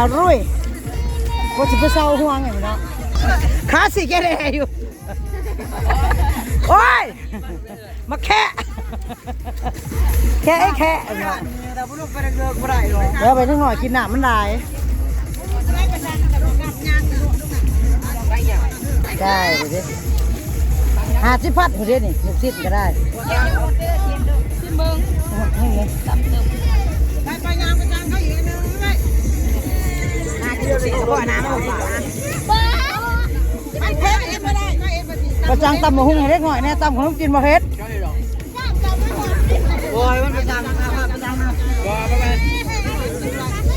อารุ่ยก็จะไปเศร้าห่วงไงมันเนาะขาสิแกได้อยู่ โอ้ย มาแค่แค่ไอ้แค่เนาะเราไม่รู้ไปเรื่องอะไรหรอกเดี๋ยวไปนิดหน่อยกินน้ำมันได้ได้ดูดิหาสิพัดดูดินี่ลูกศิษย์ก็ได้ไปไปยางไปยางเขาอีกนึงไป นากิโลสิบ่น้ำมันไปเทเอ็มไม่ได้ก็เอ็มไประจังตำมะฮุ่งให้เล็กหน่อยแน่ตำขนมจีนมาเฮ็ดโอ้ยมันประจำนะครับประจำนะบ่ไปไป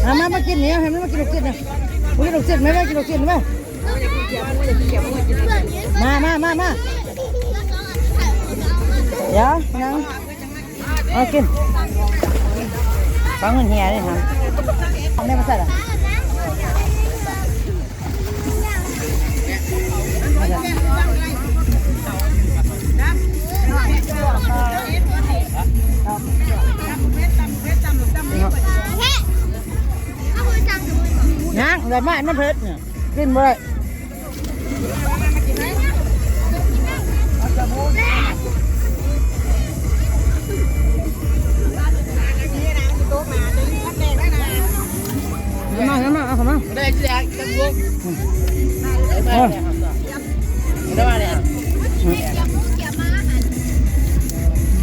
เอามามากินเนี่ยให้มันมากินลูกศิษย์นะมากินลูกศิษย์ไหมมากินลูกศิษย์ไหมมามามามาเดี๋ยวยังเอากินฟังเงินเฮียนี่ครับทำได้มาใส่ละม แต่ไม่มันเผ็ดเนี่ยกินบ่ได้มามามาเอาเข้ามาได้แจกกันบุกเออได้มาเนี่ย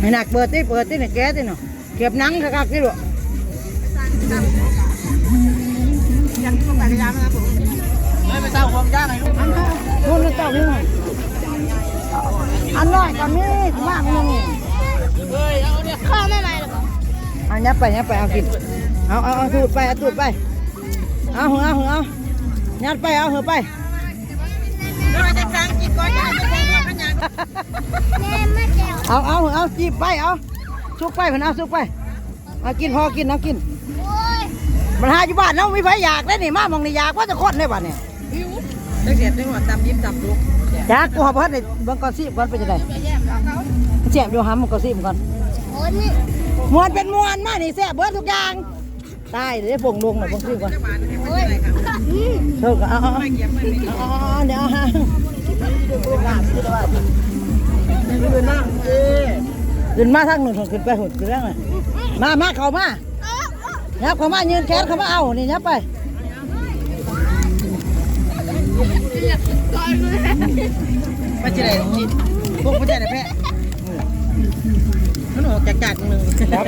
ให้หนักเปิดที่เปิดที่เนี่ยแก๊สที่เนาะเก็บหนังคักๆที่หรอ ยังต้องไปยางนะครับผมไม่ไปเศร้าความยากเลยลูกอันนั้นคนละเจ้านี่หน่อยอันน้อยก็มีมากมึงนี่เฮ้ยเอาเนี่ยข้าวไม่ไหมหรอเอายับไปยับไปเอากินเอาเอาเอาตูดไปเอาตูดไปเอาหัวเอาหัวเอายัดไปเอาหัวไปเราจะสั่งกินก่อนจะไปแทงกันยังแม่ไม่แก้วเอาเอาเอาจีบไปเอาสุกไปเพิ่นเอาสุกไปเอากินพอกินเอากิน มันหาอยู่บ้านเนาะมีไผอยากได้นี่มามองนี่อยากว่าจะคนได้บ้านเนี่ยได้เสียบได้หัวตำยิ้มตำลุกอยากกูหาพัดนี่เบิ่งก่อนสิก่อนเป็นจังไดแซ่บอยู่หำมันก็สิก่อนโอ้ยนี่มวนเป็นมวนมานี่แซ่บเบิดทุกอย่างตายเดี๋ยวผงลงหน่อยเบิ่งสิก่อนโอ้ยอืมเท่ากับเอาเอาเอาเอาเอาเดี๋ยวเอาฮะขึ้นมาทางหนึ่งขึ้นไปหุ่นขึ้นแล้วไงมามาเข้ามา ยับเข้ามายืนแขนเข้ามาเอานี่ยับไปไม่ใช่เลยจิตพวกไม่ใช่เลยแพ้มันออกจากจากหนึ่งครับ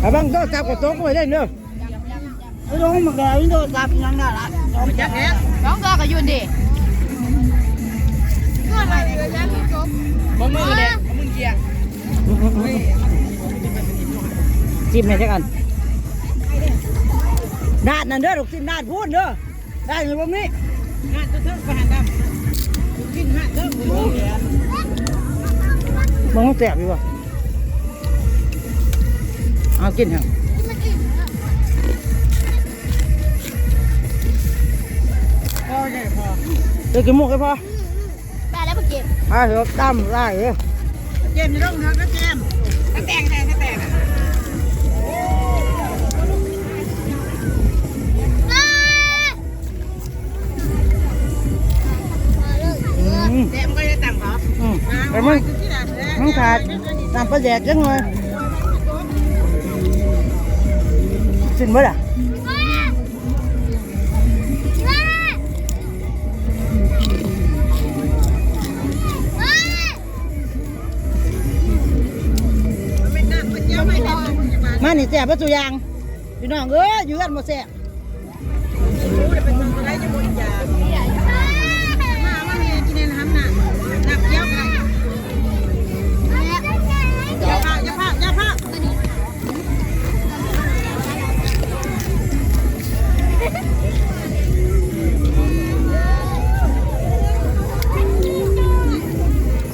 เอาบังโต๊ะจับกับโต๊ะไว้ได้เนอะไม่รู้มันแกวิ่งโดนจับยังได้ละไม่จับแพ้น้องตัวก็ยืนดิตัวอะไรเลยนะพี่จบมึงมือเด็กมึงเกียร์ จิ้มให้จักอันดาดนั่นเด้อลูกจิ้มดาดพูดเด้อได้อยู่ตรงนี้งานเทิงไปหันดำกินงานเทิงมึงเกียร์มันต้องแสบอยู่ว่ะเอากินเหรอพอใช่พอเดี๋ยวกินหมูกให้พอไปแล้วมาเก็บอ่าเดี๋ยวตั้มไล่เลยเจมจะต้องเนื้อก็เจมก็แต่งแต่งก็แต่ง อืมเจมก็จะแต่งครับอืมแต่มันที่ไหนมันขาดน้ำปลาแดกจังเลยสิ้นเมื่อไหร่มานี่แสบประตูยางพี่น้องเอ้ยอยู่กันบ่แสบ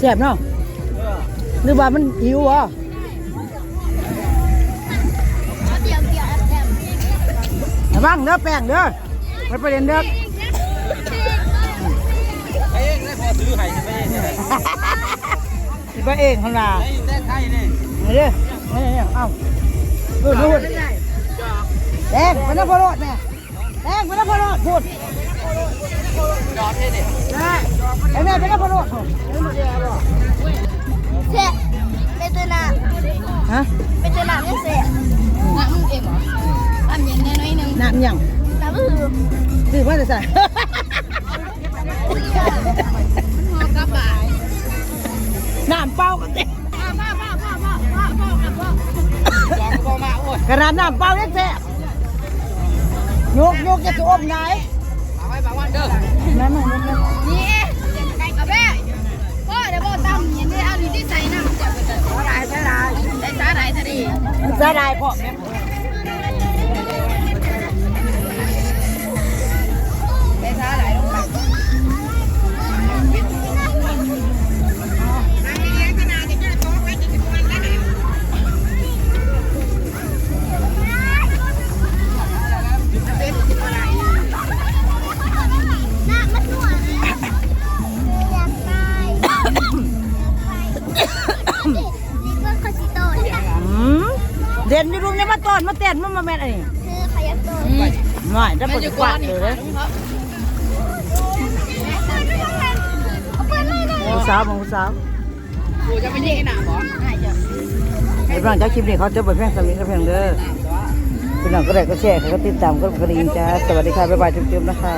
แสบเนาะหรือว่ามันหิวอะเดี๋ยวเดี๋ยวแอบระวังเด้อแป้งเด้อไปประเด็นเด้อเองได้พอซื้อไห้ไปเองได้สิไปเองข้างหน้าได้ไทยนี่มาเด้อมาเด้อเอ้าเออดูดแดงไปนะพอรอดแม่แดงไปนะพอรอดพูดจอดเลยดิไอ้แม่ไปนะพอรอด น้ำเปล่าก็เต็มพ่อพ่อพ่อพ่อพ่อพ่อพ่อกับพ่อจอดก็บ่มาโอ้ยขนาดน้ำเปล่าเนี่ยแซ่บโยกโยกจะจะอมไหนเอาไว้บางวันเด้อนั่นนั่นนั่นนี่เอาแม่พ่อเดี๋ยวพ่อตำเย็นได้เอาดีที่ใส่น้ำจับไปเลยสาหร่ายสาหร่ายได้สาหร่ายทะเลจะได้พอแม่ เด่นอยู่รุมเนี่ยมาต้อนมาเต้นมามาแม่นอันนี้คือขยับโตนไม่จะปวดกวาดเลยผู้สาวของผู้สาวกูจะไปยิงไอ้หนาบ่ไอ้บ้านเจ้าคลิปนี้เขาจะเปิดเพลงสามีกับเพลงเด้อพี่น้องก็ได้ก็แชร์เขาก็ติดตามก็กระดิ่งจ้าสวัสดีค่ะบ๊ายบายจุ๊บๆนะคะ